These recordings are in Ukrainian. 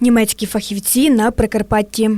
Німецькі фахівці на Прикарпатті.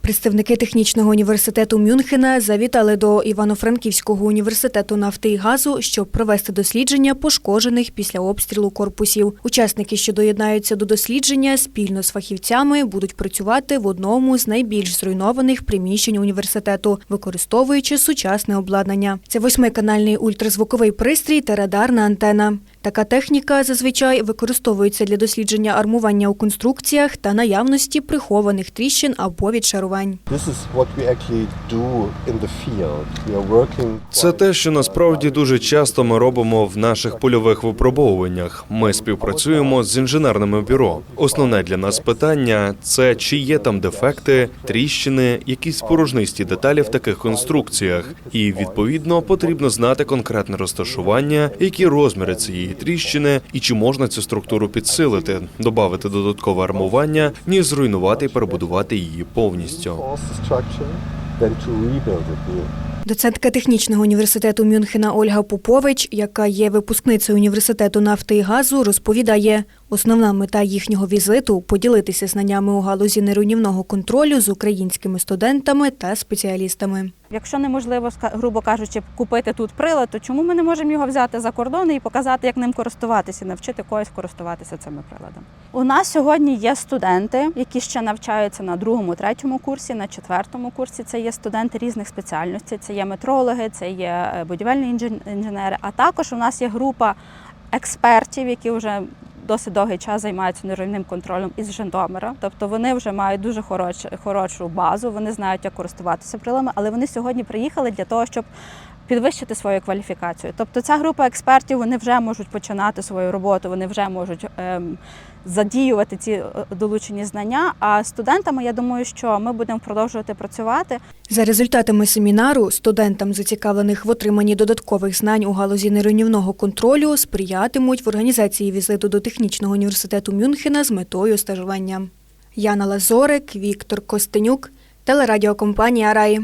Представники технічного університету Мюнхена завітали до Івано-Франківського університету нафти і газу, щоб провести дослідження пошкоджених після обстрілу корпусів. Учасники, що доєднаються до дослідження, спільно з фахівцями будуть працювати в одному з найбільш зруйнованих приміщень університету, використовуючи сучасне обладнання. Це восьмиканальний ультразвуковий пристрій та радарна антена. Така техніка зазвичай використовується для дослідження армування у конструкціях та наявності прихованих тріщин або відшарувань. Це те, що насправді дуже часто ми робимо в наших польових випробовуваннях. Ми співпрацюємо з інженерними бюро. Основне для нас питання це чи є там дефекти, тріщини, якісь порожнисті деталі в таких конструкціях. І відповідно потрібно знати конкретне розташування, які розміри цієї тріщини, і чи можна цю структуру підсилити, додати додаткове армування, ніж зруйнувати і перебудувати її повністю. Доцентка технічного університету Мюнхена Ольга Попович, яка є випускницею університету нафти і газу, розповідає, основна мета їхнього візиту поділитися знаннями у галузі неруйнівного контролю з українськими студентами та спеціалістами. Якщо неможливо, грубо кажучи, купити тут прилад, то чому ми не можемо його взяти за кордон і показати, як ним користуватися, навчити когось користуватися цими приладами? У нас сьогодні є студенти, які ще навчаються на другому, третьому курсі, на четвертому курсі. Це є студенти різних спеціальностей. Це є метрологи, це є е, будівельні інженери. А також у нас є група експертів, які вже досить довгий час займаються нерівним контролем із Житомира. Тобто вони вже мають дуже хорошу, базу, вони знають, як користуватися приладами, але вони сьогодні приїхали для того, щоб підвищити свою кваліфікацію. Тобто ця група експертів вони вже можуть починати свою роботу, вони вже можуть ем, задіювати ці е, долучені знання. А студентами, я думаю, що ми будемо продовжувати працювати. За результатами семінару студентам, зацікавлених в отриманні додаткових знань у галузі неруйнівного контролю, сприятимуть в організації візиту до технічного університету Мюнхена з метою стажування. Яна Лазорик, Віктор Костенюк, телерадіокомпанія Раї.